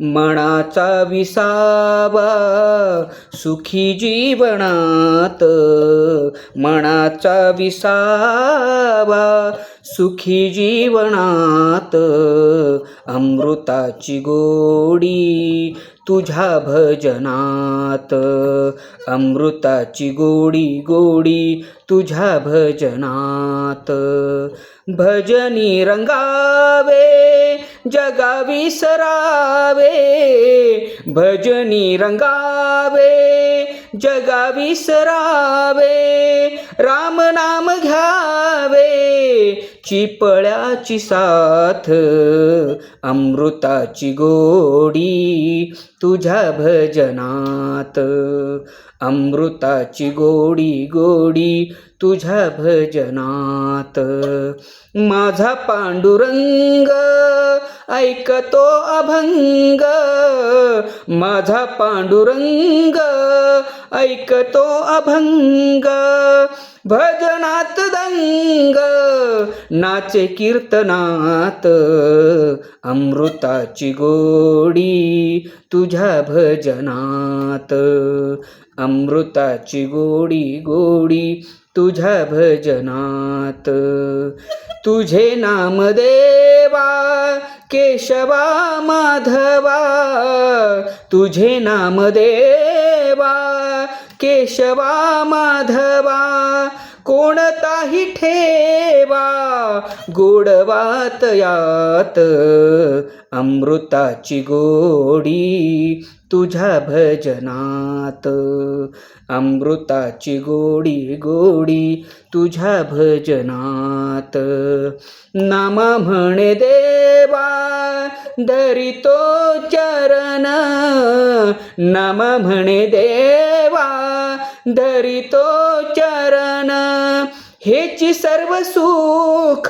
मनाचा विसावा सुखी जीवनात. मनाचा विसावा सुखी जीवनात. अमृताची गोडी तुझ्या भजनात. अमृताची गोडी गोडी तुझ्या भजनात. भजनी रंगावे जगा विसरावे भजनी रंगावे जगा विसरावे राम नाम घ्या चिपळ्याची साथ अमृताची गोडी तुझ्या भजनात. अमृताची गोडी गोडी तुझ्या भजनात. माझा पांडुरंग ऐकतो अभंग माझा पांडुरंग ऐकतो अभंग भजनात दंग नाचे कीर्तनात अमृताची गोडी तुझ्या भजनात. अमृताची गोडी गोडी तुझ्या भजनात. तुझे नाम देवा केशवा माधवा तुझे नाम देवा केशवा माधवा कोणताही ठेवा गोडवात यात अमृताची गोडी तुझ्या भजनात. अमृताची गोडी गोडी तुझ्या भजनात. नामा म्हणे देवा दरितो चरण नाम म्हणे देवा धरितो चरण. हेची सर्व सुख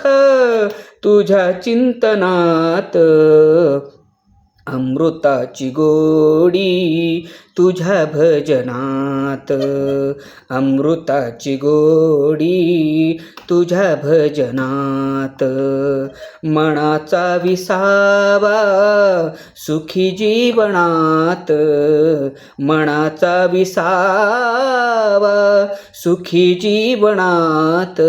तुझ्या चिंतनात. अमृताची गोडी तुझ्या भजनात अमृताची गोडी तुझ्या भजनात मनाचा विसावा सुखी जीवनात मनाचा विसावा सुखी जीवनात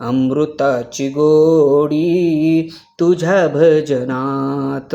अमृताची गोडी तुझ्या भजनात